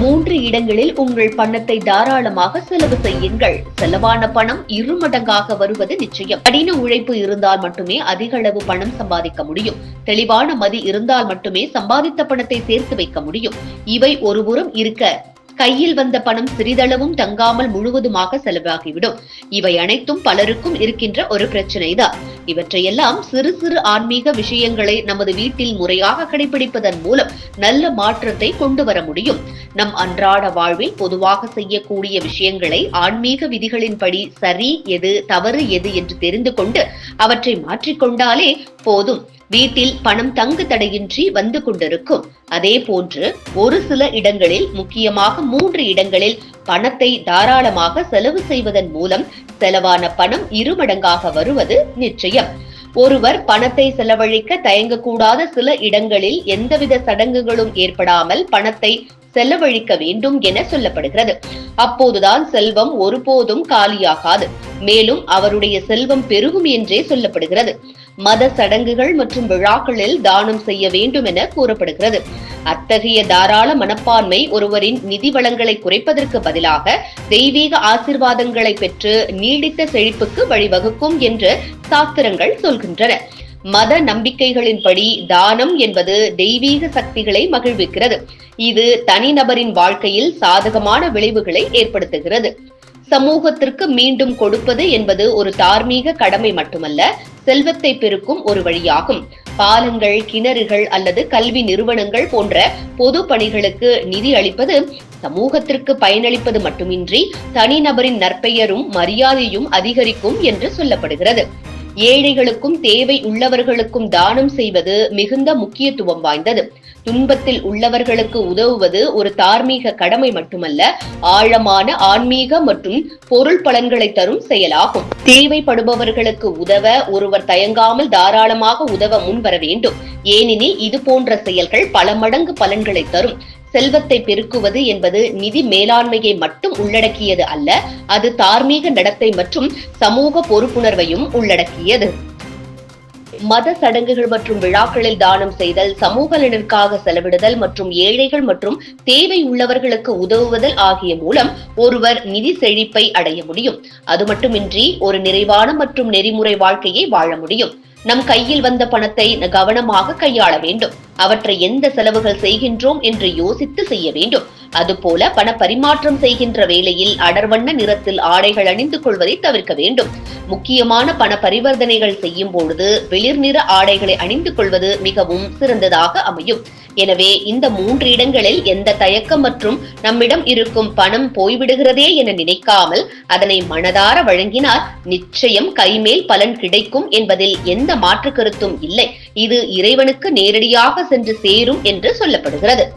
மூன்று இடங்களில் உங்கள் பணத்தை தாராளமாக செலவு செய்யுங்கள். செலவான பணம் இருமடங்காக வருவது நிச்சயம். கடின உழைப்பு இருந்தால் மட்டுமே அதிக அளவு பணம் சம்பாதிக்க முடியும். தெளிவான மதி இருந்தால் மட்டுமே சம்பாதித்த பணத்தை சேர்த்து வைக்க முடியும். இவை ஒருபுறம் இருக்க கையில் வந்த பணம் சிறிதளவும் தங்காமல் முழுவதுமாக செலவாகிவிடும். இவை அனைத்தும் பலருக்கும் இருக்கின்ற ஒரு பிரச்சனைதான். இவற்றையெல்லாம் சிறு சிறு ஆன்மீக விஷயங்களை நமது வீட்டில் முறையாக கடைபிடிப்பதன் மூலம் நல்ல மாற்றத்தை கொண்டு வர முடியும். நம் அன்றாட வாழ்வில் பொதுவாக செய்யக்கூடிய விஷயங்களை ஆன்மீக விதிகளின்படி சரி எது தவறு எது என்று தெரிந்து கொண்டு அவற்றை மாற்றிக்கொண்டாலே போதும். வீட்டில் பணம் தங்கு தடையின்றி வந்து கொண்டிருக்கும். அதே போன்று ஒரு சில இடங்களில் முக்கியமாக மூன்று இடங்களில் பணத்தை தாராளமாக செலவு செய்வதன் மூலம் செலவான பணம் இருமடங்காக வருவது நிச்சயம். ஒருவர் பணத்தை செலவழிக்க தயங்கக்கூடாத சில இடங்களில் எந்தவித சடங்குகளும் ஏற்படாமல் பணத்தை செலவழிக்க வேண்டும் என சொல்லப்படுகிறது. அப்போதுதான் செல்வம் ஒருபோதும் காலியாகாது. மேலும் அவருடைய செல்வம் பெருகும் என்றே சொல்லப்படுகிறது. மத சடங்குகள் மற்றும் விழாக்களில் தானம் செய்ய வேண்டும் என கூறப்படுகிறது. அத்தகைய தாராள மனப்பான்மை ஒருவரின் நிதி வளங்களை குறைப்பதற்கு பதிலாக தெய்வீக ஆசிர்வாதங்களை பெற்று நீடித்த செழிப்புக்கு வழிவகுக்கும் என்று சாஸ்திரங்கள் சொல்கின்றன. மத நம்பிக்கைகளின்படி தானம் என்பது தெய்வீக சக்திகளை மகிழ்விக்கிறது. இது தனிநபரின் வாழ்க்கையில் சாதகமான விளைவுகளை ஏற்படுத்துகிறது. சமூகத்திற்கு மீண்டும் கொடுப்பது என்பது ஒரு தார்மீக கடமை மட்டுமல்ல செல்வத்தை பெருக்கும் ஒரு வழியாகும். பாலங்கள் கிணறுகள் அல்லது கல்வி நிறுவனங்கள் போன்ற பொது பணிகளுக்கு நிதி அளிப்பது சமூகத்திற்கு பயனளிப்பது மட்டுமின்றி தனிநபரின் நற்பெயரும் மரியாதையும் அதிகரிக்கும் என்று சொல்லப்படுகிறது. ஏழைகளுக்கும் தேவை உள்ளவர்களுக்கும் தானம் செய்வது மிகுந்த முக்கியத்துவம் வாய்ந்தது. துன்பத்தில் உள்ளவர்களுக்கு உதவுவது ஒரு தார்மீக கடமை மட்டுமல்ல ஆழமான ஆன்மீக மற்றும் பொருள் பலன்களை தரும் செயலாகும். தேவைப்படுபவர்களுக்கு உதவ ஒருவர் தயங்காமல் தாராளமாக உதவ முன்வர வேண்டும். ஏனெனில் இது போன்ற செயல்கள் பல மடங்கு பலன்களை தரும். செல்வத்தை பெருக்குவது என்பது நிதி மேலாண்மையை மட்டும் உள்ளடக்கியது அல்ல அது தார்மீக நடத்தை மற்றும் சமூக பொறுப்புணர்வையும் உள்ளடக்கியது. மத சடங்குகள் மற்றும் விழாக்களில் தானம் செய்தல் சமூக நலனுக்காக செலவிடுதல் மற்றும் ஏழைகள் மற்றும் தேவை உள்ளவர்களுக்கு உதவுவதல் ஆகிய மூலம் ஒருவர் நிதி செழிப்பை அடைய முடியும். அது மட்டுமின்றி ஒரு நிறைவான மற்றும் நெறிமுறை வாழ்க்கையை வாழ முடியும். நம் கையில் வந்த பணத்தை கவனமாக கையாள வேண்டும். அவற்றை எந்த செலவுகள் செய்கின்றோம் என்று யோசித்து செய்ய வேண்டும். அதுபோல பண பரிமாற்றம் செய்கின்ற வேளையில் அடர்வண்ண நிறத்தில் ஆடைகள் அணிந்து கொள்வதை தவிர்க்க வேண்டும். முக்கியமான பண பரிவர்த்தனைகள் செய்யும் பொழுது வெளிர் நிற ஆடைகளை அணிந்து கொள்வது மிகவும் சிறந்ததாக அமையும். எனவே இந்த மூன்று இடங்களில் எந்த தயக்கம் மற்றும் நம்மிடம் இருக்கும் பணம் போய்விடுகிறதே என நினைக்காமல் அதனை மனதார வழங்கினால் நிச்சயம் கைமேல் பலன் கிடைக்கும் என்பதில் எந்த மாற்று கருத்தும் இல்லை. இது இறைவனுக்கு நேரடியாக சென்று சேரும் என்று சொல்லப்படுகிறது.